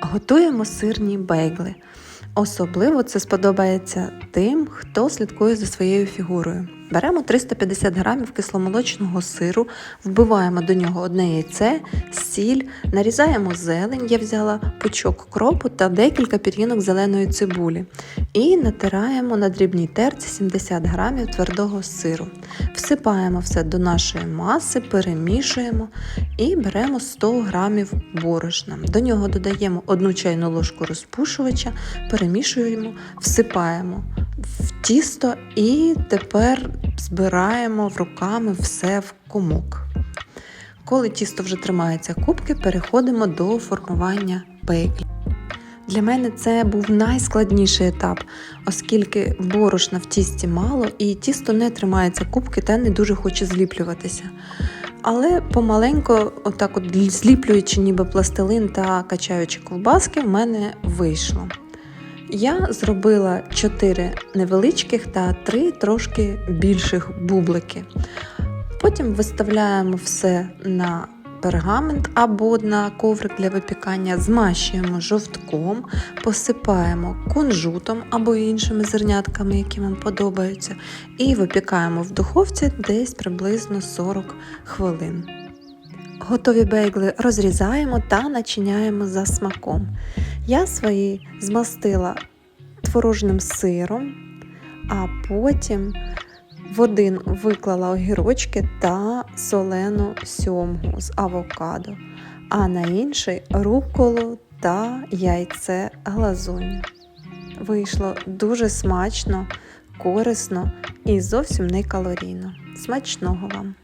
Готуємо сирні бейгли. Особливо це сподобається тим, хто слідкує за своєю фігурою. Беремо 350 грамів кисломолочного сиру, вбиваємо до нього одне яйце, сіль, нарізаємо зелень. Я взяла пучок кропу та декілька пір'їнок зеленої цибулі. І натираємо на дрібній терці 70 грамів твердого сиру. Всипаємо все до нашої маси, перемішуємо і беремо 100 грамів борошна. До нього додаємо одну чайну ложку розпушувача, перемішуємо, всипаємо в тісто і тепер збираємо руками все в комок. Коли тісто вже тримається кубки, переходимо до формування бейглів. Для мене це був найскладніший етап, оскільки борошна в тісті мало і тісто не тримається кубки та не дуже хоче зліплюватися. Але помаленько, отак от зліплюючи ніби пластилин та качаючи ковбаски, в мене вийшло. Я зробила 4 невеличких та 3 трошки більших бублики. Потім виставляємо все на пергамент або на коврик для випікання, змащуємо жовтком, посипаємо кунжутом або іншими зернятками, які вам подобаються, і випікаємо в духовці десь приблизно 40 хвилин. Готові бейгли розрізаємо та начиняємо за смаком. Я свої змастила творожним сиром, а потім в один виклала огірочки та солену сьомгу з авокадо, а на інший руколу та яйце глазунь. Вийшло дуже смачно, корисно і зовсім не калорійно. Смачного вам!